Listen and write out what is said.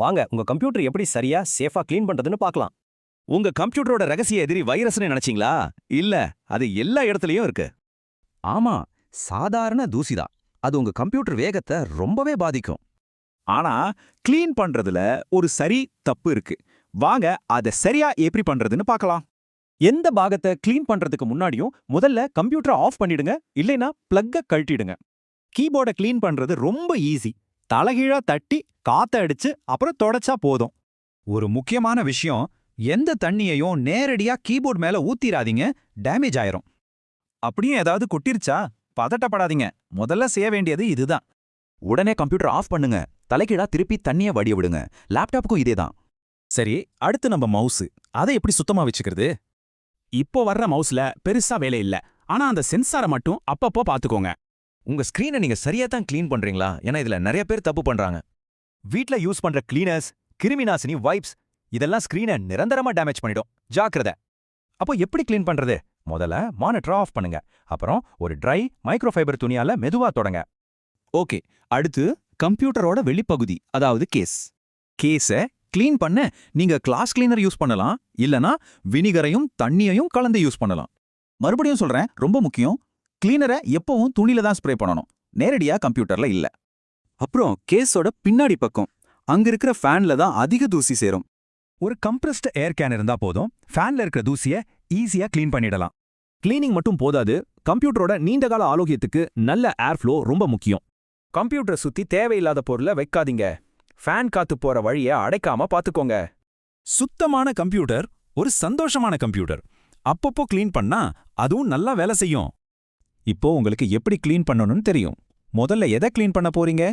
வாங்க உங்க கம்ப்யூட்டர் எப்படி சரியா சேஃபா கிளீன் பண்றதுன்னு பார்க்கலாம். உங்க கம்ப்யூட்டரோட ரகசிய எதிரி வைரஸ்னு நினைச்சீங்களா? இல்ல அது எல்லா இடத்துலயும் இருக்கு. ஆமா சாதாரண தூசிதான் அது உங்க கம்ப்யூட்டர் வேகத்தை ரொம்பவே பாதிக்கும். ஆனா கிளீன் பண்றதுல ஒரு சரி தப்பு இருக்கு. வாங்க அத சரியா எப்படி பண்றதுன்னு பார்க்கலாம். எந்த பாகத்தை கிளீன் பண்றதுக்கு முன்னாடியும் முதல்ல கம்ப்யூட்டரை ஆஃப் பண்ணிடுங்க இல்லைனா பிளக்க கழட்டிடுங்க. கீபோர்டை கிளீன் பண்றது ரொம்ப ஈஸி. தலைகீழா தட்டி காத்த அடிச்சு அப்புறம் தொடச்சா போதும். ஒரு முக்கியமான விஷயம் எந்த தண்ணியையும் நேரடியா கீபோர்ட் மேல ஊத்திராதீங்க டேமேஜ் ஆயிரும். அப்படியும் ஏதாவது கொட்டிருச்சா பதட்டப்படாதீங்க. முதல்ல செய்ய வேண்டியது இதுதான். உடனே கம்ப்யூட்டர் ஆஃப் பண்ணுங்க. தலைகீழா திருப்பி தண்ணிய வடிய விடுங்க. லேப்டாப்புக்கும் இதேதான் சரி அடுத்து நம்ம மவுஸ் அதை எப்படி சுத்தமா வச்சுக்கிறது? இப்போ வர்ற மவுஸ்ல பெருசா வேலை இல்ல. ஆனா அந்த சென்சாரை மட்டும் அப்பப்போ பாத்துக்கோங்க உங்க ஸ்க்ரீனை நீங்க சரியா தான் க்ளீன் பண்றீங்களா? ஏன்னா இதுல நிறைய பேர் தப்பு பண்றாங்க. வீட்ல யூஸ் பண்ற கிளீனர்ஸ் கிருமிநாசினி வைப்ஸ் இதெல்லாம் ஸ்க்ரீனை நிரந்தரமா டேமேஜ் பண்ணிடும். ஜாக்கிரதை. அப்போ எப்படி க்ளீன் பண்றது? முதல்ல மானிட்டர் ஆஃப் பண்ணுங்க. அப்புறம் ஒரு ட்ரை மைக்ரோஃபைபர் துணியால மெதுவா தொடங்க. ஓகே. அடுத்து கம்ப்யூட்டரோட வெளிப்பகுதி அதாவது கேஸ் கேஸை க்ளீன் பண்ண நீங்க கிளாஸ் கிளீனர் யூஸ் பண்ணலாம். இல்லனா வினிகரையும் தண்ணியையும் கலந்து யூஸ் பண்ணலாம். மறுபடியும் சொல்றேன் ரொம்ப முக்கியம் கிளீனரை எப்பவும் துணியில தான் ஸ்ப்ரே பண்ணணும். நேரடியா கம்ப்யூட்டர்ல இல்ல. அப்புறம் கேஸோட பின்னாடி பக்கம் அங்க இருக்கிற ஃபேன்ல தான் அதிக தூசி சேரும். ஒரு கம்ப்ரஸ்ட் ஏர் கேன் இருந்தா போதும் ஃபேன்ல இருக்கிற தூசிய ஈஸியா க்ளீன் பண்ணிடலாம். க்ளீனிங் மட்டும் போதாது கம்ப்யூட்டரோட நீண்டகால ஆரோக்கியத்துக்கு நல்ல ஏர் ஃப்ளோ ரொம்ப முக்கியம். கம்ப்யூட்டரை சுத்தி தேவையில்லாத பொருளை வைக்காதீங்க. ஃபேன் காத்து போற வழியை அடைக்காம பாத்துக்கோங்க. சுத்தமான கம்ப்யூட்டர் ஒரு சந்தோஷமான கம்ப்யூட்டர் அப்பப்போ க்ளீன் பண்ணா அதுவும் நல்லா வேலை செய்யும். இப்போ உங்களுக்கு எப்படி கிளீன் பண்ணணும்னு தெரியும். முதல்ல எதை கிளீன் பண்ண போறீங்க?